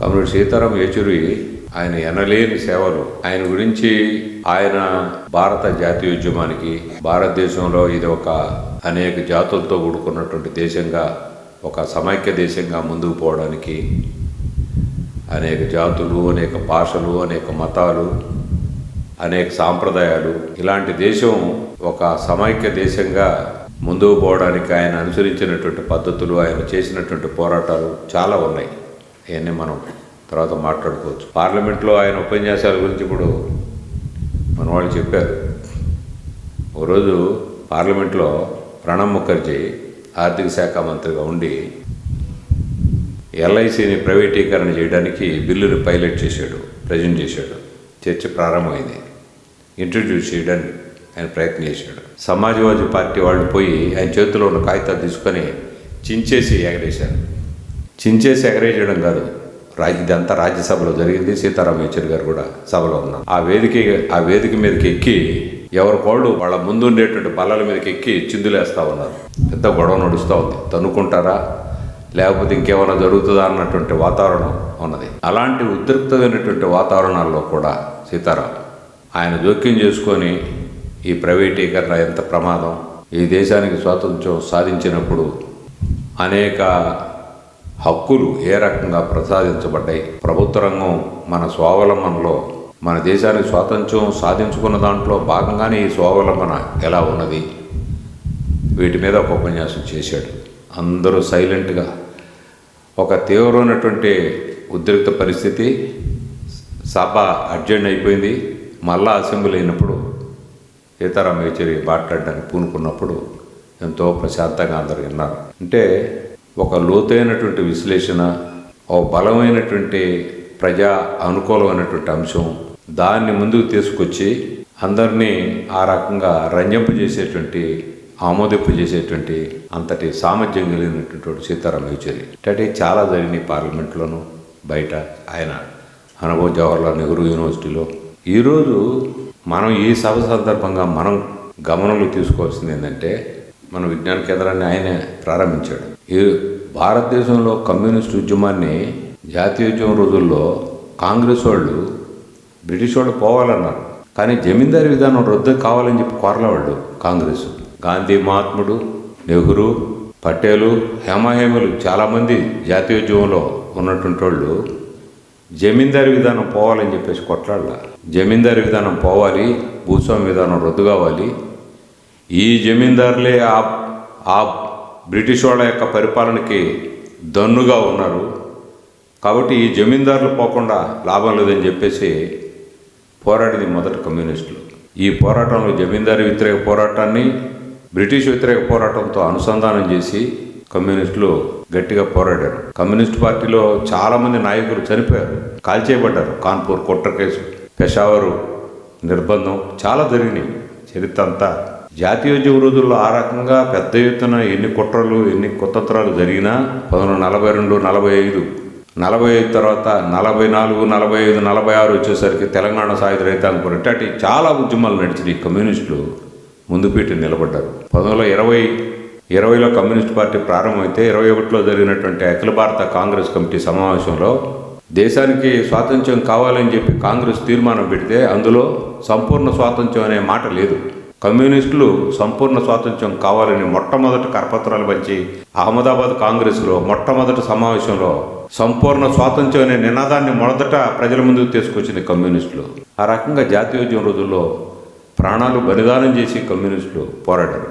Comrade Sitaram Yechury ఆయన ఎనలేని సేవలు. ఆయన గురించి ఆయన భారత జాతీయోద్యమానికి భారతదేశంలో ఇది ఒక అనేక జాతులతో కూడుకున్నటువంటి దేశంగా ఒక సమైక్య దేశంగా ముందుకు పోవడానికి అనేక జాతులు అనేక భాషలు అనేక మతాలు అనేక సాంప్రదాయాలు ఇలాంటి దేశం ఒక సమైక్య దేశంగా ముందుకు పోవడానికి ఆయన అనుసరించినటువంటి పద్ధతులు ఆయన చేసినటువంటి పోరాటాలు చాలా ఉన్నాయి. ఇవన్నీ మనం తర్వాత మాట్లాడుకోవచ్చు. పార్లమెంట్లో ఆయన ఉపన్యాసాల గురించి ఇప్పుడు మన వాళ్ళు చెప్పారు. ఒకరోజు రోజు పార్లమెంట్లో ప్రణబ్ ముఖర్జీ ఆర్థిక శాఖ మంత్రిగా ఉండి ఎల్ఐసిని ప్రైవేటీకరణ చేయడానికి బిల్లుని పైలట్ చేశాడు ప్రజెంట్ చేశాడు. చర్చ ప్రారంభమైంది. ఇంట్రడ్యూస్ చేయడానికి ఆయన ప్రయత్నం చేశాడు. సమాజ్వాదీ పార్టీ వాళ్ళు పోయి ఆయన చేతిలో ఉన్న కాగితాలు తీసుకొని చించేసి ఎగరేశారు. చించేసి ఎగరేయడం కాదు. రాజ్య ఇదంతా రాజ్యసభలో జరిగింది. సీతారాం యేచూరి గారు కూడా సభలో ఉన్నారు. ఆ వేదిక ఆ వేదిక మీదకి ఎక్కి ఎవరి కోళ్ళు వాళ్ళ ముందు ఉండేటువంటి బల్లల మీదకి ఎక్కి చిందులేస్తూ ఉన్నారు. పెద్ద గొడవ నడుస్తూ ఉంది. తన్నుకుంటారా? లేకపోతే ఇంకేమైనా జరుగుతుందా అన్నటువంటి వాతావరణం ఉన్నది. అలాంటి ఉద్రిక్తమైనటువంటి వాతావరణాల్లో కూడా సీతారాం ఆయన జోక్యం చేసుకొని ఈ ప్రైవేటీకరణ ఎంత ప్రమాదం? ఈ దేశానికి స్వాతంత్ర్యం సాధించినప్పుడు అనేక హక్కులు ఏ రకంగా ప్రసాదించబడ్డాయి? ప్రభుత్వ రంగం మన స్వావలంబనలో మన దేశానికి స్వాతంత్ర్యం సాధించుకున్న దాంట్లో భాగంగానే ఈ స్వావలంబన ఎలా ఉన్నది? వీటి మీద ఒక ఉపన్యాసం చేశాడు. అందరూ సైలెంట్గా ఒక తీవ్రమైనటువంటి ఉద్రిక్త పరిస్థితి సభ అర్జెంట్ అయిపోయింది. మళ్ళా అసెంబ్లీ అయినప్పుడు ఇతర మేచరి మాట్లాడడానికి పూనుకున్నప్పుడు ఎంతో ప్రశాంతంగా అందరు విన్నారు. అంటే ఒక లోతైనటువంటి విశ్లేషణ ఓ బలమైనటువంటి ప్రజా అనుకూలమైనటువంటి అంశం. దాన్ని ముందుకు తీసుకొచ్చి అందరినీ ఆ రకంగా రంజింపు చేసేటువంటి ఆమోదింపు చేసేటువంటి అంతటి సామర్థ్యం కలిగినటువంటి సీతారాం యేచూరి. అంటే చాలా జరిగినాయి పార్లమెంట్లోనూ బయట ఆయన అనుభవ్ జవహర్లాల్ నెహ్రూ యూనివర్సిటీలో. ఈరోజు మనం ఈ సభ సందర్భంగా మనం గమనంలో తీసుకోవాల్సింది ఏంటంటే మన విజ్ఞాన కేంద్రాన్ని ఆయనే ప్రారంభించాడు. భారతదేశంలో కమ్యూనిస్ట్ ఉద్యమాన్ని జాతీయోద్యమం రోజుల్లో కాంగ్రెస్ వాళ్ళు బ్రిటిష్ వాళ్ళు పోవాలన్నారు. కానీ జమీందారీ విధానం రద్దు కావాలని చెప్పి కోరలేవాళ్ళు కాంగ్రెస్. గాంధీ మహాత్ముడు నెహ్రూ పటేలు హేమహేమలు చాలామంది జాతీయోద్యమంలో ఉన్నటువంటి వాళ్ళు జమీందారీ విధానం పోవాలని చెప్పేసి కొట్లాడాల? జమీందారీ విధానం పోవాలి భూస్వామి విధానం రద్దు కావాలి. ఈ జమీందారులే ఆ ఆ బ్రిటిష్ వాళ్ళ యొక్క పరిపాలనకి దన్నుగా ఉన్నారు. కాబట్టి ఈ జమీందారులు పోకుండా లాభం లేదని చెప్పేసి పోరాడింది మొదట కమ్యూనిస్టులు. ఈ పోరాటంలో జమీందారు వ్యతిరేక పోరాటాన్ని బ్రిటిష్ వ్యతిరేక పోరాటంతో అనుసంధానం చేసి కమ్యూనిస్టులు గట్టిగా పోరాడారు. కమ్యూనిస్ట్ పార్టీలో చాలామంది నాయకులు చనిపోయారు కాల్చేయబడ్డారు. కాన్పూర్ కుట్ర కేసు పెషావరు నిర్బంధం చాలా జరిగినాయి. చరిత్ర అంతా జాతీయోద్యమ రోజుల్లో ఆ రకంగా పెద్ద ఎత్తున ఎన్ని కుట్రలు ఎన్ని కుతంత్రాలు జరిగినా పంతొమ్మిది నలభై రెండు నలభై ఐదు నలభై ఐదు తర్వాత నలభై నాలుగు నలభై ఐదు నలభై ఆరు వచ్చేసరికి తెలంగాణ సాయుధ రైతాంగం పోరాటం చాలా ఉద్యమాలు నడిచినాయి. కమ్యూనిస్టులు ముందు పెట్టి నిలబడ్డారు. పంతొమ్మిది వందల ఇరవై ఇరవైలో కమ్యూనిస్ట్ పార్టీ ప్రారంభమైతే ఇరవై ఒకటిలో జరిగినటువంటి అఖిల భారత కాంగ్రెస్ కమిటీ సమావేశంలో దేశానికి స్వాతంత్ర్యం కావాలని చెప్పి కాంగ్రెస్ తీర్మానం పెడితే అందులో సంపూర్ణ స్వాతంత్ర్యం అనే మాట లేదు. కమ్యూనిస్టులు సంపూర్ణ స్వాతంత్ర్యం కావాలని మొట్టమొదటి కరపత్రాలు పంచి అహ్మదాబాద్ కాంగ్రెస్లో మొట్టమొదటి సమావేశంలో సంపూర్ణ స్వాతంత్ర్యం అనే నినాదాన్ని మొదట ప్రజల ముందుకు తీసుకొచ్చింది కమ్యూనిస్టులు. ఆ రకంగా జాతీయోద్యమ రోజుల్లో ప్రాణాలు బలిదానం చేసి కమ్యూనిస్టులు పోరాడారు.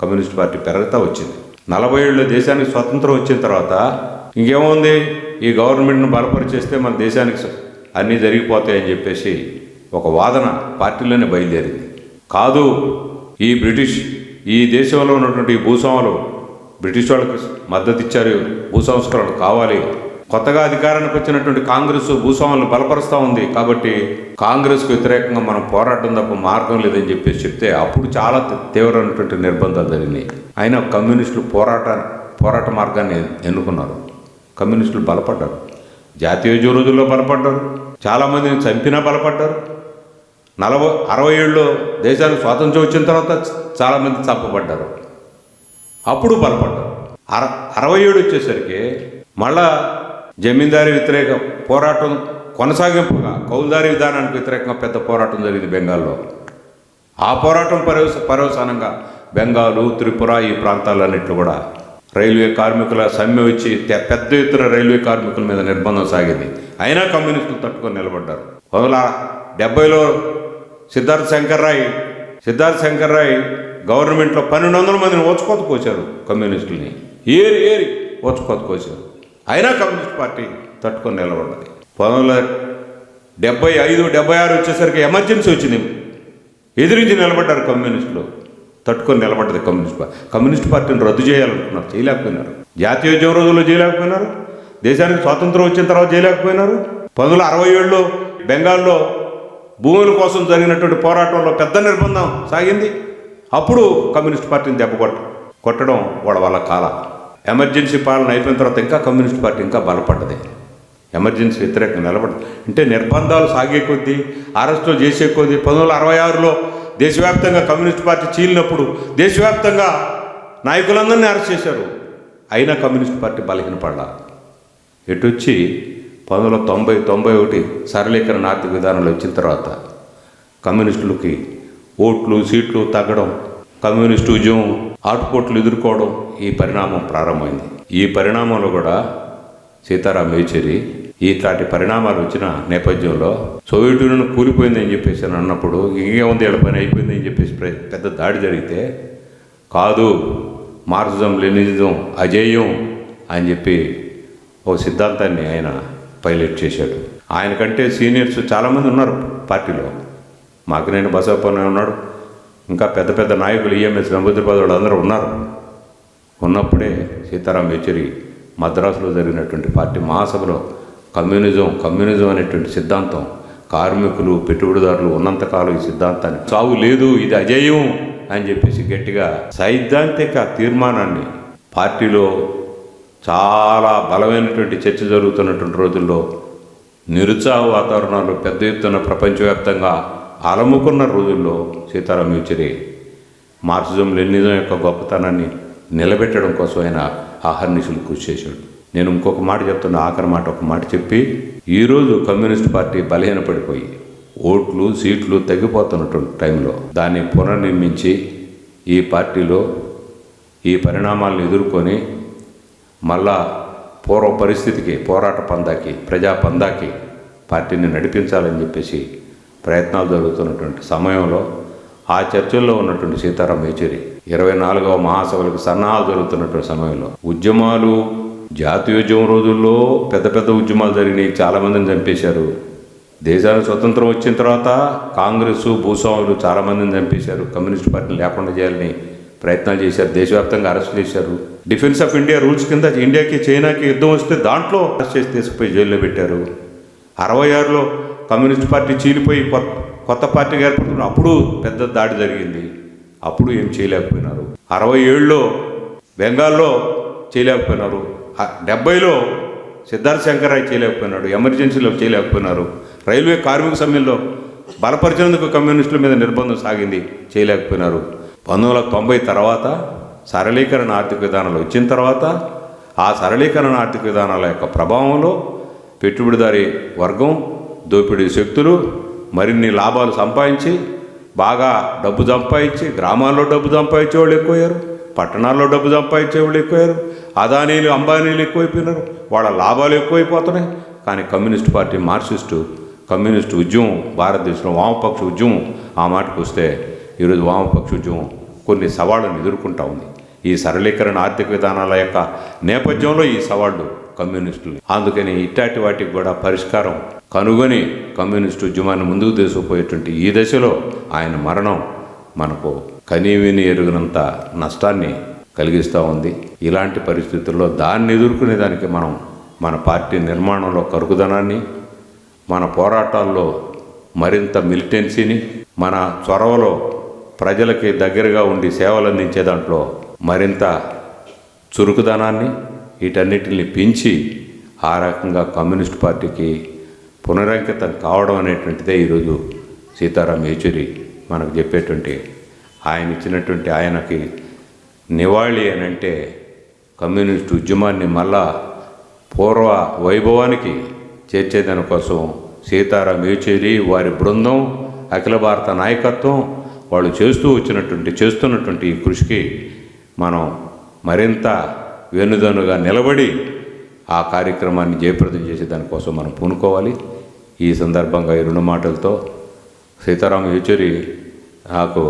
కమ్యూనిస్ట్ పార్టీ పెరగతా వచ్చింది. నలభై ఏళ్ళ దేశానికి స్వతంత్రం వచ్చిన తర్వాత ఇంకేముంది? ఈ గవర్నమెంట్ను బలపరిచేస్తే మన దేశానికి అన్నీ జరిగిపోతాయని చెప్పేసి ఒక వాదన పార్టీలోనే బయలుదేరింది. కాదు. ఈ బ్రిటిష్ ఈ దేశంలో ఉన్నటువంటి భూస్వాములు బ్రిటిష్ వాళ్ళకి మద్దతు ఇచ్చారు భూ సంస్కరణ కావాలి. కొత్తగా అధికారానికి వచ్చినటువంటి కాంగ్రెస్ భూస్వాములను బలపరుస్తూ ఉంది. కాబట్టి కాంగ్రెస్కు వ్యతిరేకంగా మనం పోరాటం తప్ప మార్గం లేదని చెప్పేసి చెప్తే అప్పుడు చాలా తీవ్రమైనటువంటి నిర్బంధాలు జరిగినాయి. అయినా కమ్యూనిస్టులు పోరాట పోరాట మార్గాన్ని ఎన్నుకున్నారు. కమ్యూనిస్టులు బలపడ్డారు. జాతీయ రోజుల్లో బలపడ్డారు. చాలామందిని చంపినా బలపడ్డారు. నలభై అరవై ఏళ్ళలో దేశానికి స్వాతంత్ర్యం వచ్చిన తర్వాత చాలామంది చంపబడ్డారు. అప్పుడు బలపడ్డారు. అర అరవై ఏడు వచ్చేసరికి మళ్ళా జమీందారీ వ్యతిరేక పోరాటం కొనసాగింపుగా కౌలుదారీ విధానానికి వ్యతిరేకంగా పెద్ద పోరాటం జరిగింది బెంగాల్లో. ఆ పోరాటం పర్యవస పర్యవసానంగా బెంగాలు త్రిపుర ఈ ప్రాంతాలన్నింటిలో కూడా రైల్వే కార్మికుల సమ్మె వచ్చి పెద్ద ఎత్తున రైల్వే కార్మికుల మీద నిర్బంధం సాగింది. అయినా కమ్యూనిస్టులు తట్టుకొని నిలబడ్డారు. మొదల డెబ్బైలో సిద్ధార్థ శంకర్ రాయ్ సిద్ధార్థ శంకర్ రాయ్ గవర్నమెంట్లో పన్నెండు వందల మందిని ఓచుకోత కోసారు కమ్యూనిస్టుల్ని. ఏరి ఏరి ఓచుకోత కోసారు అయినా కమ్యూనిస్ట్ పార్టీ తట్టుకొని నిలబడ్డది. పంతొమ్మిది డెబ్బై ఐదు డెబ్బై ఆరు వచ్చేసరికి ఎమర్జెన్సీ వచ్చింది. ఎదిరించి నిలబడ్డారు కమ్యూనిస్టులు. తట్టుకొని నిలబడ్డది కమ్యూనిస్ట్ పార్టీ కమ్యూనిస్ట్ పార్టీని రద్దు చేయాలనుకున్నారు చేయలేకపోయినారు. జాతీయోద్యమ రోజుల్లో చేయలేకపోయినారు. దేశానికి స్వాతంత్రం వచ్చిన తర్వాత చేయలేకపోయినారు. పంతొమ్మిది అరవై ఏడులో బెంగాల్లో భూముల కోసం జరిగినటువంటి పోరాటంలో పెద్ద నిర్బంధం సాగింది. అప్పుడు కమ్యూనిస్ట్ పార్టీని దెబ్బ కొట్ట కొట్టడం వాళ్ళ వాళ్ళ కాల. ఎమర్జెన్సీ పాలన అయిపోయిన తర్వాత ఇంకా కమ్యూనిస్ట్ పార్టీ ఇంకా బలపడ్డది. ఎమర్జెన్సీ వ్యతిరేకంగా నిలబడదు అంటే నిర్బంధాలు సాగే కొద్దీ అరెస్టులు చేసే కొద్దీ పంతొమ్మిది వందల అరవై ఆరులో దేశవ్యాప్తంగా కమ్యూనిస్ట్ పార్టీ చీలినప్పుడు దేశవ్యాప్తంగా నాయకులందరినీ అరెస్ట్ చేశారు. అయినా కమ్యూనిస్ట్ పార్టీ బలహీనపడాల. వచ్చి పంతొమ్మిది వందల తొంభై తొంభై ఒకటి సరళీకరణ ఆర్థిక విధానంలో వచ్చిన తర్వాత కమ్యూనిస్టులకి ఓట్లు సీట్లు తగ్గడం కమ్యూనిస్టు ఉద్యమం ఆటుపోట్లు ఎదుర్కోవడం ఈ పరిణామం ప్రారంభమైంది. ఈ పరిణామంలో కూడా సీతారాం యేచూరి ఇట్లాంటి పరిణామాలు వచ్చిన నేపథ్యంలో సోవియట్ యూనియన్ కూలిపోయిందని చెప్పేసి అని అన్నప్పుడు ఇంకేముంది వీళ్ళ పని అయిపోయిందని చెప్పేసి పెద్ద దాడి జరిగితే కాదు మార్క్సిజం లెనిజం అజేయం అని చెప్పి ఓ సిద్ధాంతాన్ని ఆయన పైలట్ చేశాడు. ఆయన కంటే సీనియర్స్ చాలామంది ఉన్నారు పార్టీలో. మాకినేని బసవపన్న ఉన్నాడు. ఇంకా పెద్ద పెద్ద నాయకులు ఈఎంఎస్ నమోద్రపాద అందరూ ఉన్నారు. ఉన్నప్పుడే సీతారాం యేచూరి మద్రాసులో జరిగినటువంటి పార్టీ మహాసభలో కమ్యూనిజం కమ్యూనిజం అనేటువంటి సిద్ధాంతం కార్మికులు పెట్టుబడిదారులు ఉన్నంతకాలం ఈ సిద్ధాంతాన్ని చావు లేదు ఇది అజేయం అని చెప్పేసి గట్టిగా సైద్ధాంతిక తీర్మానాన్ని పార్టీలో చాలా బలమైనటువంటి చర్చ జరుగుతున్నటువంటి రోజుల్లో నిరుత్సాహ వాతావరణాలు పెద్ద ఎత్తున ప్రపంచవ్యాప్తంగా అలముకున్న రోజుల్లో సీతారాం యూచరి మార్క్సిజం లెనిజం యొక్క గొప్పతనాన్ని నిలబెట్టడం కోసం ఆయన ఆహర్నిశులు కృషి చేశాడు. నేను ఇంకొక మాట చెప్తున్న ఆఖరి మాట ఒక మాట చెప్పి ఈరోజు కమ్యూనిస్ట్ పార్టీ బలహీనపడిపోయి ఓట్లు సీట్లు తగ్గిపోతున్నటువంటి టైంలో దాన్ని పునర్నిర్మించి ఈ పార్టీలో ఈ పరిణామాలను ఎదుర్కొని మళ్ళా పూర్వ పరిస్థితికి పోరాట పందాకి ప్రజా పందాకి పార్టీని నడిపించాలని చెప్పేసి ప్రయత్నాలు జరుగుతున్నటువంటి సమయంలో ఆ చర్చల్లో ఉన్నటువంటి సీతారాం యేచూరి ఇరవై నాలుగవ మహాసభలకు సన్నాహాలు జరుగుతున్నటువంటి సమయంలో ఉద్యమాలు జాతీయోద్యమం రోజుల్లో పెద్ద పెద్ద ఉద్యమాలు జరిగినాయి. చాలామందిని చంపేశారు. దేశానికి స్వతంత్రం వచ్చిన తర్వాత కాంగ్రెస్ భూస్వాములు చాలామందిని చంపేశారు. కమ్యూనిస్ట్ పార్టీని లేకుండా చేయాలని ప్రయత్నాలు చేశారు. దేశవ్యాప్తంగా అరెస్ట్ చేశారు. డిఫెన్స్ ఆఫ్ ఇండియా రూల్స్ కింద ఇండియాకి చైనాకి యుద్ధం వస్తే దాంట్లో అరెస్ట్ చేసి తీసుకుపోయి జైల్లో పెట్టారు. అరవై ఆరులో కమ్యూనిస్ట్ పార్టీ చీలిపోయి కొత్త కొత్త పార్టీగా ఏర్పడుతున్న అప్పుడు పెద్ద దాడి జరిగింది. అప్పుడు ఏం చేయలేకపోయినారు. అరవై ఏడులో బెంగాల్లో చేయలేకపోయినారు. డెబ్బైలో సిద్ధార్థ శంకరాయ్ చేయలేకపోయినాడు. ఎమర్జెన్సీలో చేయలేకపోయినారు. రైల్వే కార్మిక సమయంలో బలపరిచినందుకు కమ్యూనిస్టుల మీద నిర్బంధం సాగింది. చేయలేకపోయినారు. పంతొమ్మిది వందల తొంభై తర్వాత సరళీకరణ ఆర్థిక విధానాలు వచ్చిన తర్వాత ఆ సరళీకరణ ఆర్థిక విధానాల యొక్క ప్రభావంలో పెట్టుబడిదారీ వర్గం దోపిడీ శక్తులు మరిన్ని లాభాలు సంపాదించి బాగా డబ్బు సంపాదించి గ్రామాల్లో డబ్బు సంపాదించే వాళ్ళు ఎక్కువయ్యారు పట్టణాల్లో డబ్బు సంపాదించే వాళ్ళు ఎక్కువయ్యారు అదానీలు అంబానీలు ఎక్కువైపోయినారు వాళ్ళ లాభాలు ఎక్కువైపోతున్నాయి. కానీ కమ్యూనిస్ట్ పార్టీ మార్క్సిస్టు కమ్యూనిస్టు ఉద్యమం భారతదేశంలో వామపక్ష ఉద్యమం ఆ మాటకు వస్తే ఈరోజు వామపక్ష ఉద్యమం కొన్ని సవాళ్ళను ఎదుర్కొంటా ఉంది. ఈ సరళీకరణ ఆర్థిక విధానాల యొక్క నేపథ్యంలో ఈ సవాళ్ళు కమ్యూనిస్టులు. అందుకని ఇట్లాంటి వాటికి కూడా పరిష్కారం కనుగొని కమ్యూనిస్టు ఉద్యమాన్ని ముందుకు తీసుకుపోయేటువంటి ఈ దశలో ఆయన మరణం మనకు కనీవిని ఎరుగినంత నష్టాన్ని కలిగిస్తూ ఉంది. ఇలాంటి పరిస్థితుల్లో దాన్ని ఎదుర్కొనే దానికి మనం మన పార్టీ నిర్మాణంలో కరుకుదనాన్ని మన పోరాటాల్లో మరింత మిలిటెన్సీని మన చొరవలో ప్రజలకి దగ్గరగా ఉండి సేవలు అందించే దాంట్లో మరింత చురుకుదనాన్ని వీటన్నిటిని పెంచి ఆ రకంగా కమ్యూనిస్ట్ పార్టీకి పునరంకితం కావడం అనేటువంటిదే ఈరోజు సీతారాం యేచూరి మనకు చెప్పేటువంటి ఆయన ఇచ్చినటువంటి ఆయనకి నివాళి అని అంటే కమ్యూనిస్ట్ ఉద్యమాన్ని మళ్ళా పూర్వ వైభవానికి చేర్చేదాని కోసం సీతారాం యేచూరి వారి బృందం అఖిల భారత నాయకత్వం వాళ్ళు చేస్తూ వచ్చినటువంటి చేస్తున్నటువంటి ఈ కృషికి మనం మరింత వెనుదనుగా నిలబడి ఆ కార్యక్రమాన్ని జయప్రదం చేసే దానికోసం మనం పూనుకోవాలి. ఈ సందర్భంగా ఈ రెండు మాటలతో సీతారాం యేచూరి నాకు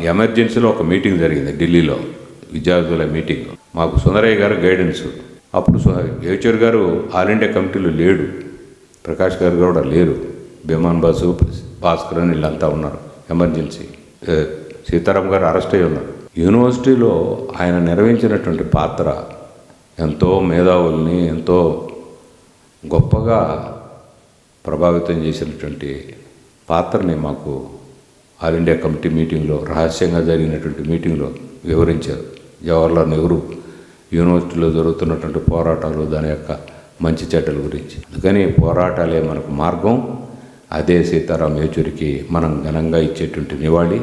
ఎమర్జెన్సీలో ఒక మీటింగ్ జరిగింది ఢిల్లీలో విద్యార్థుల మీటింగ్. మాకు సుందరయ్య గారు గైడెన్స్. అప్పుడు యేచూరి గారు ఆల్ ఇండియా కమిటీలో లేడు. ప్రకాష్ గారు కూడా లేరు. భీమాన్ బాసు భాస్కర్ అని వీళ్ళంతా ఉన్నారు. ఎమర్జెన్సీ. సీతారాం గారు అరెస్ట్ అయి ఉన్నారు. యూనివర్సిటీలో ఆయన నిర్వహించినటువంటి పాత్ర ఎంతో మేధావుల్ని ఎంతో గొప్పగా ప్రభావితం చేసినటువంటి పాత్రని మాకు ఆల్ ఇండియా కమిటీ మీటింగ్లో రహస్యంగా జరిగినటువంటి మీటింగ్లో వివరించారు. జవహర్లాల్ నెహ్రూ యూనివర్సిటీలో జరుగుతున్నటువంటి పోరాటాలు దాని యొక్క మంచి చెడ్డల గురించి. అందుకని పోరాటాలే మనకు మార్గం. అదే సీతారాం యేచూరికి మనం ఘనంగా ఇచ్చేటువంటి నివాళి.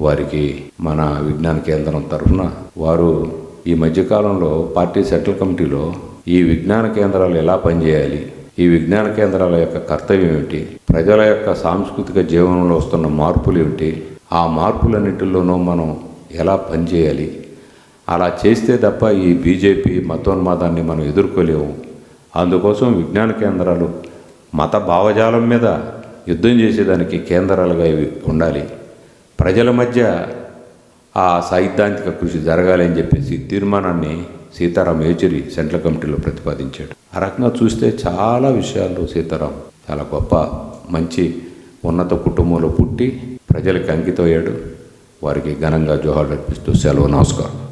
వారికి మన విజ్ఞాన కేంద్రం తరఫున వారు ఈ మధ్యకాలంలో పార్టీ సెంట్రల్ కమిటీలో ఈ విజ్ఞాన కేంద్రాలు ఎలా పనిచేయాలి ఈ విజ్ఞాన కేంద్రాల యొక్క కర్తవ్యం ఏమిటి ప్రజల యొక్క సాంస్కృతిక జీవనంలో వస్తున్న మార్పులు ఏమిటి ఆ మార్పులన్నిటిలోనూ మనం ఎలా పనిచేయాలి అలా చేస్తే తప్ప ఈ బీజేపీ మతోన్మాదాన్ని మనం ఎదుర్కోలేము. అందుకోసం విజ్ఞాన కేంద్రాలు మత భావజాలం మీద యుద్ధం చేసేదానికి కేంద్రాలుగా ఇవి ఉండాలి. ప్రజల మధ్య ఆ సైద్ధాంతిక కృషి జరగాలి అని చెప్పేసి తీర్మానాన్ని సీతారాం యేచూరి సెంట్రల్ కమిటీలో ప్రతిపాదించాడు. ఆ రకంగా చూస్తే చాలా విషయాల్లో సీతారాం చాలా గొప్ప మంచి ఉన్నత కుటుంబంలో పుట్టి ప్రజలకు అంకితమయ్యాడు. వారికి ఘనంగా జోహార్లు అర్పిస్తూ సెలవు నమస్కారం.